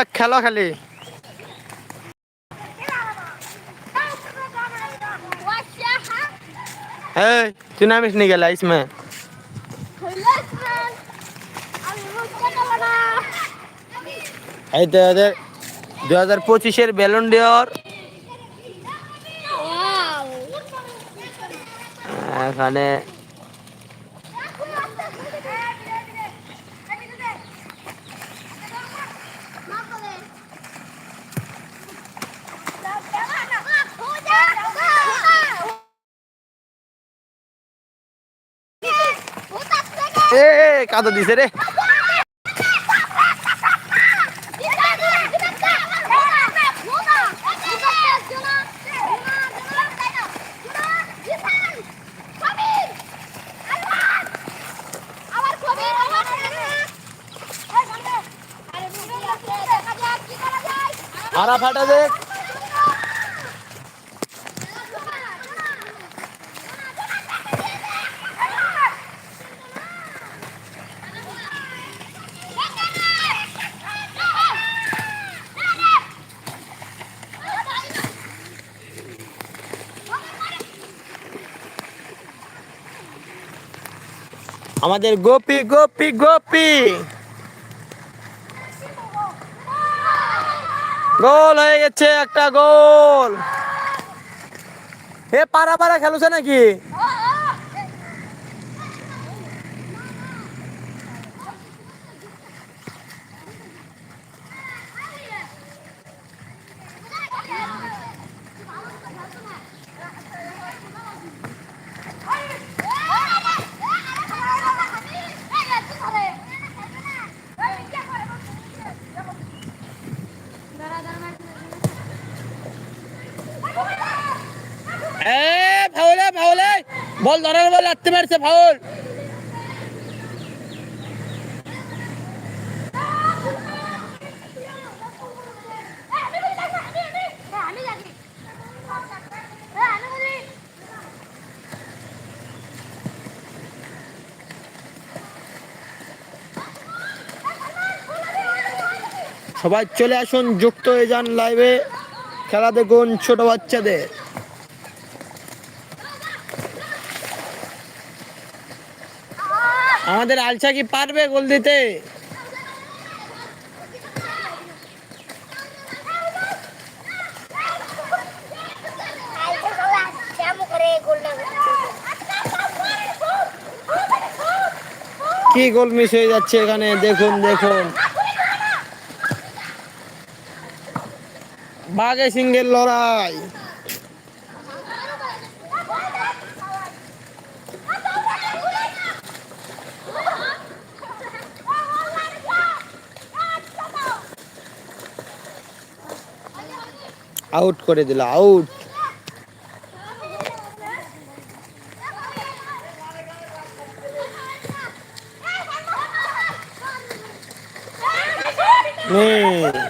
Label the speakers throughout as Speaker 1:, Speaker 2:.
Speaker 1: বলে খেলো খালি। এই তুই নামিস নি গেলা ইসমে? এই তো এদের দু হাজার পঁচিশের বেলুন ডিওর এখানে কাদো দিছে রে। আরা ফাটা দেখ। আমাদের গোপি গোপি গোপি। গোল হয়ে গেছে একটা গোল। এ পাড়া পাড়া খেলছে নাকি এ ফাউলে ফাউলে বল, ধরার বল লাগতে মারছে, ফাউল। সবাই চলে আসুন, যুক্ত হয়ে যান লাইভে খেলা দেখুন ছোট বাচ্চাদের। আমাদের আলসা কি পারবে গোল দিতে? কি গোল মিস হয়ে যাচ্ছে এখানে? দেখুন দেখুন। বাঘে সিংহের লড়াই। আউট করে দিল আউট। মিস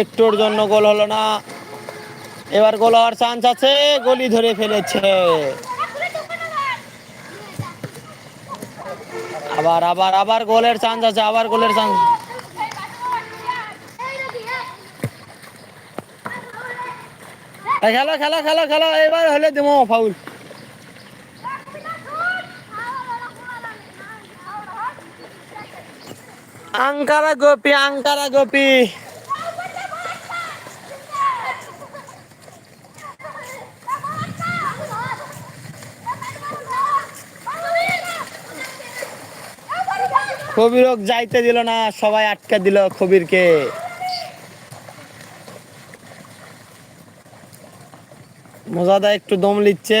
Speaker 1: একটুর জন্য গোল হলো না। এবার গোল হওয়ার চান্স আছে, গলি ধরে ফেলেছে। আবার আবার আবার গোলের চান্স আছে, আবার গোলের চান্স খেলো খেলো খেলো খেলো, এবার হলে দেবো ফাউল আঙ্কারা গোপী আঙ্কারা গোপী। কবিরক যাইতে দিল না সবাই আটকে দিল কবিরকে মজাদা একটু দম লিচ্ছে।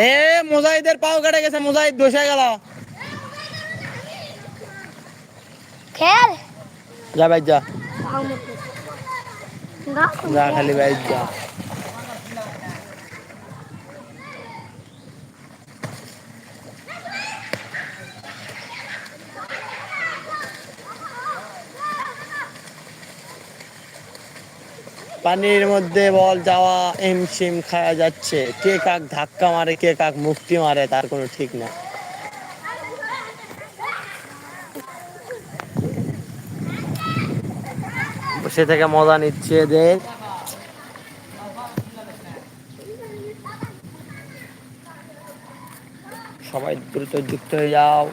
Speaker 1: এ মুজাহিদের পাও কেটে গেছে মুজাহিদ বসে গেল
Speaker 2: খেল
Speaker 1: যা ভাই যা
Speaker 2: গা
Speaker 1: যা খালি ভাই যা পানির মধ্যে বল যাওয়া এমসিম খাওয়া যাচ্ছে। কে কাক ধাক্কা মারে, কে কাক মুক্তি মারে, তার কোনো ঠিক না। বসে থেকে মজা নিচ্ছে এদের। সবাই দ্রুত যুক্ত হয়ে যাও।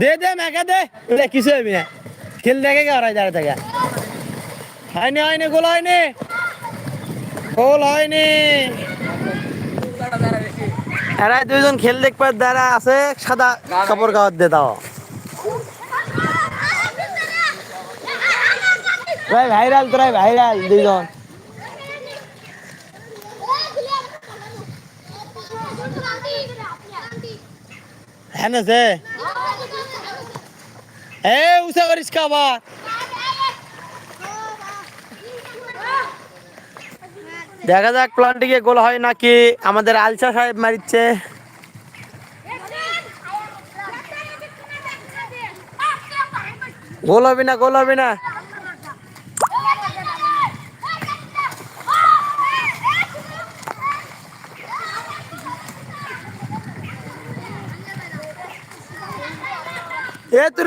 Speaker 1: দে দে মেঘা দে। এটা কিছু হবি না। খেল দেখে কে ওরাই দাঁড়িয়ে থাকে। হয়নি হয়নি, গোল হয়নি। গোল হয়নি। এরা দুইজন খেল দেখবার দ্বারা আছে, সাদা কাপড় গাওয়ার দিয়ে দাও। ভাই ভাইরাল তোরাই ভাইরাল দুইজন। হ্যাঁ না এ উসা করিস দেখা যাক প্লান্টিকে গোল হয় নাকি? আমাদের আলসা সাহেব মারিচ্ছে। গোল হবে না, গোল হবে না। এ তুই